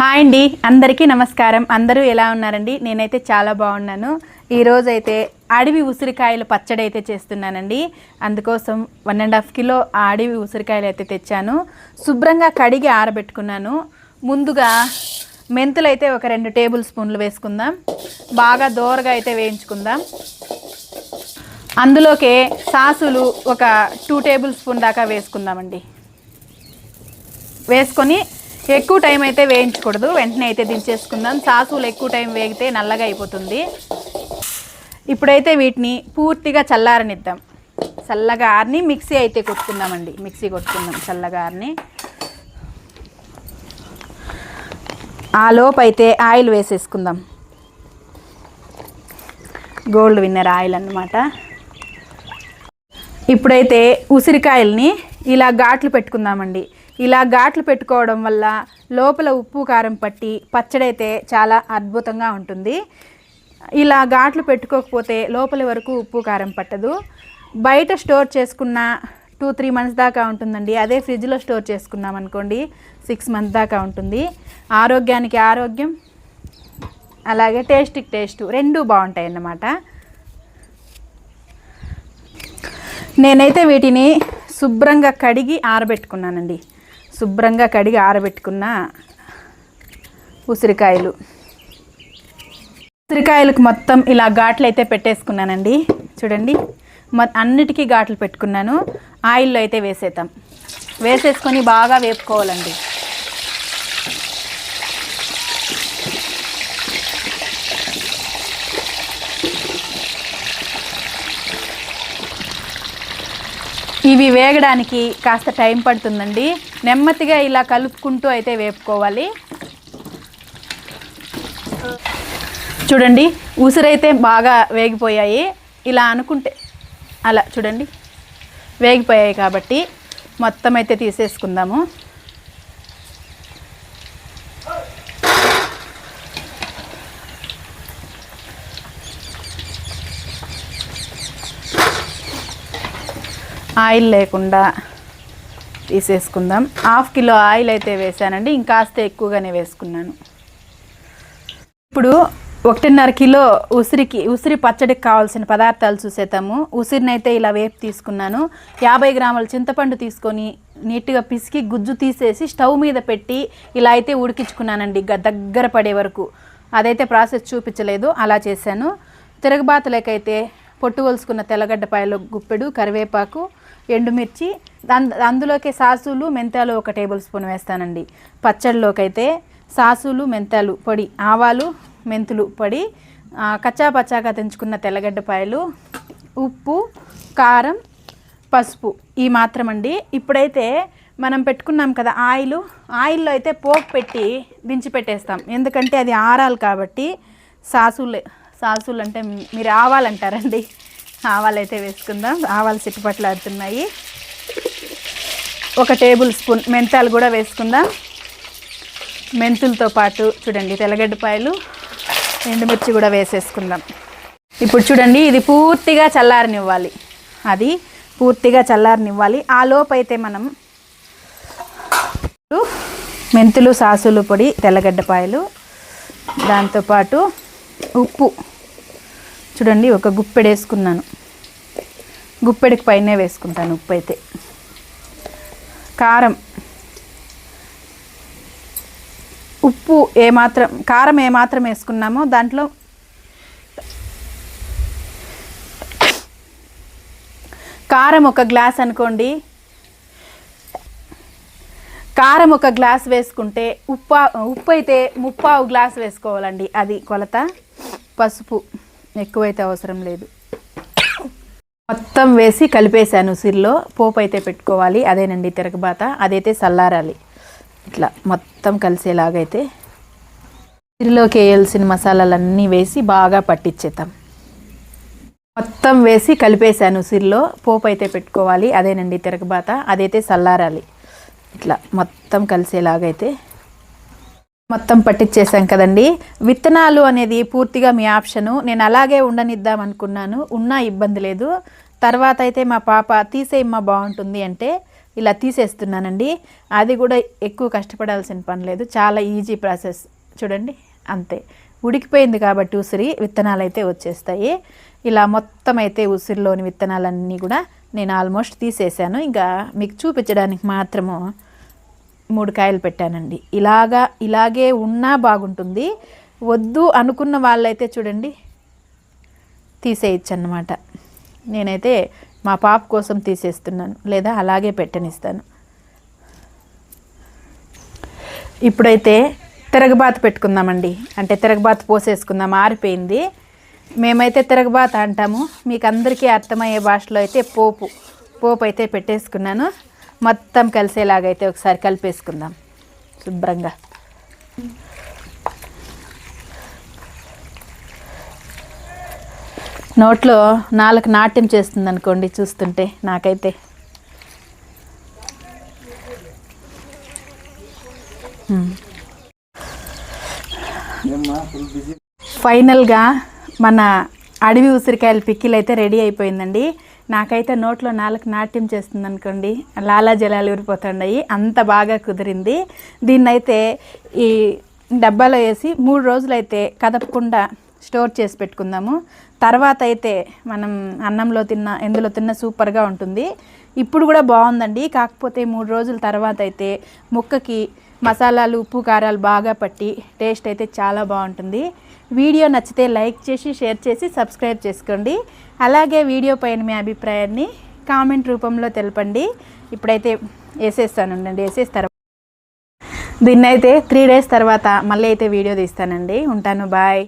Hi అండి అందరికీ నమస్కారం. అందరూ ఎలా ఉన్నారండి? నేనైతే చాలా బాగున్నాను. ఈరోజైతే అడవి ఉసిరికాయలు పచ్చడి అయితే చేస్తున్నానండి. అందుకోసం వన్ అండ్ హాఫ్ కిలో ఆ అడవి ఉసిరికాయలు అయితే తెచ్చాను. శుభ్రంగా కడిగి ఆరబెట్టుకున్నాను. ముందుగా మెంతులు అయితే ఒక రెండు టేబుల్ స్పూన్లు వేసుకుందాం. బాగా దోరగా అయితే వేయించుకుందాం. అందులోకే సాసులు ఒక టూ టేబుల్ స్పూన్ దాకా వేసుకుందామండి. వేసుకొని ఎక్కువ టైం అయితే వేయించకూడదు. వెంటనే అయితే దించేసుకుందాం. సాసులు ఎక్కువ టైం వేగితే నల్లగా అయిపోతుంది. ఇప్పుడైతే వీటిని పూర్తిగా చల్లారనిద్దాం. చల్లగా ఆరిని మిక్సీ అయితే కొట్టుకుందామండి. మిక్సీ కొట్టుకుందాం చల్లగా ఆరిని. ఆ లోపు అయితే ఆయిల్ వేసేసుకుందాం. గోల్డ్ విన్నర్ ఆయిల్ అన్నమాట. ఇప్పుడైతే ఉసిరికాయల్ని ఇలా ఘాట్లు పెట్టుకుందామండి. ఇలా ఘాట్లు పెట్టుకోవడం వల్ల లోపల ఉప్పు కారం పట్టి పచ్చడి అయితే చాలా అద్భుతంగా ఉంటుంది. ఇలా ఘాట్లు పెట్టుకోకపోతే లోపలి వరకు ఉప్పు కారం పట్టదు. బయట స్టోర్ చేసుకున్న టూ త్రీ మంత్స్ దాకా ఉంటుందండి. అదే ఫ్రిడ్జ్లో స్టోర్ చేసుకున్నాం అనుకోండి సిక్స్ మంత్స్ దాకా ఉంటుంది. ఆరోగ్యానికి ఆరోగ్యం అలాగే టేస్ట్కి టేస్ట్ రెండూ బాగుంటాయి అన్నమాట నేనైతే వీటిని శుభ్రంగా కడిగి ఆరబెట్టుకున్నానండి. శుభ్రంగా కడిగి ఆరబెట్టుకున్న ఉసిరికాయలు. ఉసిరికాయలకు మొత్తం ఇలా ఘాట్లు అయితే పెట్టేసుకున్నానండి. చూడండి. మ అన్నిటికీ ఘాట్లు పెట్టుకున్నాను. ఆయిల్లో అయితే వేసేద్దాం. వేసేసుకొని బాగా వేపుకోవాలండి. ఇవి వేగడానికి కాస్త టైం పడుతుందండి. నెమ్మదిగా ఇలా కలుపుకుంటూ అయితే వేపుకోవాలి. చూడండి ఉసిరైతే బాగా వేగిపోయాయి. ఇలా అనుకుంటే అలా చూడండి వేగిపోయాయి కాబట్టి మొత్తం అయితే తీసేసుకుందాము. ఆయిల్ లేకుండా తీసేసుకుందాం. హాఫ్ కిలో ఆయిల్ అయితే వేసానండి ఇంకాస్త ఎక్కువగానే వేసుకున్నాను. ఇప్పుడు ఒకటిన్నర కిలో ఉసిరికి ఉసిరి పచ్చడికి కావాల్సిన పదార్థాలు చూసేద్దాము. ఉసిరినైతే ఇలా వేపు తీసుకున్నాను. యాభై గ్రాముల చింతపండు తీసుకొని నీట్గా పిసికి గుజ్జు తీసేసి స్టవ్ మీద పెట్టి ఇలా అయితే ఉడికించుకున్నానండి గ- దగ్గర పడే వరకు. అదైతే ప్రాసెస్ చూపించలేదు అలా చేశాను. తిరగబాతలకైతే పొట్టు కొలుసుకున్న తెల్లగడ్డపాయలు గుప్పెడు కరివేపాకు ఎండుమిర్చి అంద అందులోకి సాసులు మెంతాలు ఒక టేబుల్ స్పూన్ వేస్తానండి. పచ్చడిలోకి అయితే సాసులు మెంతాలు పొడి ఆవాలు మెంతులు పొడి కచ్చా పచ్చాగా తెంచుకున్న తెల్లగడ్డపాయలు ఉప్పు కారం పసుపు ఈ మాత్రం అండి ఇప్పుడైతే మనం పెట్టుకున్నాం కదా ఆయిల్ ఆయిల్లో అయితే పోపు పెట్టి దించి పెట్టేస్తాం. ఎందుకంటే అది ఆరాలి కాబట్టి సాసులు సాసులు అంటే మీరు ఆవాలంటారండి. ఆవాలు అయితే వేసుకుందాం. ఆవాలు చిట్టుపట్లాడుతున్నాయి ఒక టేబుల్ స్పూన్ మెంతాలు కూడా వేసుకుందాం. మెంతులతో పాటు చూడండి తెల్లగడ్డపాయలు ఎండుమిర్చి కూడా వేసేసుకుందాం. ఇప్పుడు చూడండి ఇది పూర్తిగా చల్లారనివ్వాలి. అది పూర్తిగా చల్లారనివ్వాలి. ఆ లోపు అయితే మనం మెంతులు సాసులు పొడి తెల్లగడ్డపాయలు దాంతోపాటు ఉప్పు చూడండి ఒక గుప్పెడు వేసుకున్నాను. గుప్పెడికి పైనే వేసుకుంటాను ఉప్పు అయితే కారం. ఉప్పు ఏమాత్రం కారం ఏమాత్రం వేసుకున్నామో దాంట్లో కారం ఒక గ్లాస్ అనుకోండి. కారం ఒక గ్లాస్ వేసుకుంటే ఉప్పు ఉప్పు అయితే ముప్పావు గ్లాస్ వేసుకోవాలండి. అది కొలత పసుపు. ఎక్కువైతే అవసరం లేదు. మొత్తం వేసి కలిపేశాను ఉసిరిలో పోపు అయితే పెట్టుకోవాలి. అదేనండి తిరగబాత. అదైతే చల్లారాలి ఇట్లా మొత్తం కలిసేలాగైతే ఉసిరిలోకి వేయాల్సిన మసాలాలన్నీ వేసి బాగా పట్టించేద్దాం మొత్తం వేసి కలిపేశాను ఉసిరిలో పోపు అయితే పెట్టుకోవాలి. అదేనండి తిరగబాత. అదైతే చల్లారాలి ఇట్లా మొత్తం కలిసేలాగైతే మొత్తం పట్టించేసాం కదండి. విత్తనాలు అనేది పూర్తిగా మీ ఆప్షను. నేను అలాగే ఉండనిద్దాం అనుకున్నాను ఉన్నా ఇబ్బంది లేదు. తర్వాత అయితే మా పాప తీసేయమ్మ బాగుంటుంది అంటే ఇలా తీసేస్తున్నానండి. అది కూడా ఎక్కువ కష్టపడాల్సిన పని లేదు. చాలా ఈజీ ప్రాసెస్. చూడండి అంతే. ఉడికిపోయింది కాబట్టి ఉసిరి విత్తనాలు అయితే వచ్చేస్తాయి. ఇలా మొత్తం అయితే ఉసిరిలోని విత్తనాలన్నీ కూడా నేను ఆల్మోస్ట్ తీసేసాను ఇంకా మీకు చూపించడానికి మాత్రము మూడు కాయలు పెట్టానండి. ఇలాగా ఇలాగే ఉన్నా బాగుంటుంది. వద్దు అనుకున్న వాళ్ళైతే చూడండి. తీసేయచ్చు అన్నమాట నేనైతే మా పాప కోసం తీసేస్తున్నాను. లేదా అలాగే పెట్టనిస్తాను. ఇప్పుడైతే తిరగబాత పెట్టుకుందామండి. అంటే తిరగబాత పోసేసుకుందాం ఆరిపోయింది మేమైతే తిరగబాత అంటాము. మీకు అందరికీ అర్థమయ్యే భాషలో అయితే పోపు పోపు అయితే పెట్టేసుకున్నాను. మొత్తం కలిసేలాగైతే ఒకసారి కలిపేసుకుందాం. శుభ్రంగా. నోట్లో నాలుగు నాట్యం చేస్తుంది అనుకోండి చూస్తుంటే నాకైతే. ఫైనల్గా మన అడవి ఉసిరికాయల పిక్కిలు అయితే రెడీ అయిపోయిందండి. నాకైతే నోట్లో నాలుగు నాట్యం చేస్తుంది అనుకోండి లాలాజలాలు ఊరిపోతున్నాయి అంత బాగా కుదిరింది. దీన్నైతే ఈ డబ్బాలో వేసి మూడు రోజులైతే కదపకుండా స్టోర్ చేసి పెట్టుకుందాము. తర్వాత అయితే మనం అన్నంలో తిన్న ఎందులో తిన్న సూపర్గా ఉంటుంది. ఇప్పుడు కూడా బాగుందండి. కాకపోతే మూడు రోజుల తర్వాత అయితే ముక్కకి మసాలాలు ఉప్పు కారాలు బాగా పట్టి టేస్ట్ అయితే చాలా బాగుంటుంది. వీడియో నచ్చితే లైక్ చేసి షేర్ చేసి సబ్స్క్రైబ్ చేసుకోండి. అలాగే వీడియో పైన మీ అభిప్రాయాన్ని కామెంట్ రూపంలో తెలపండి. ఇప్పుడైతే వేసేస్తానండి వేసేస్తారు. దీన్నైతే త్రీ డేస్ తర్వాత మళ్ళీ అయితే వీడియో తీస్తానండి. ఉంటాను బాయ్.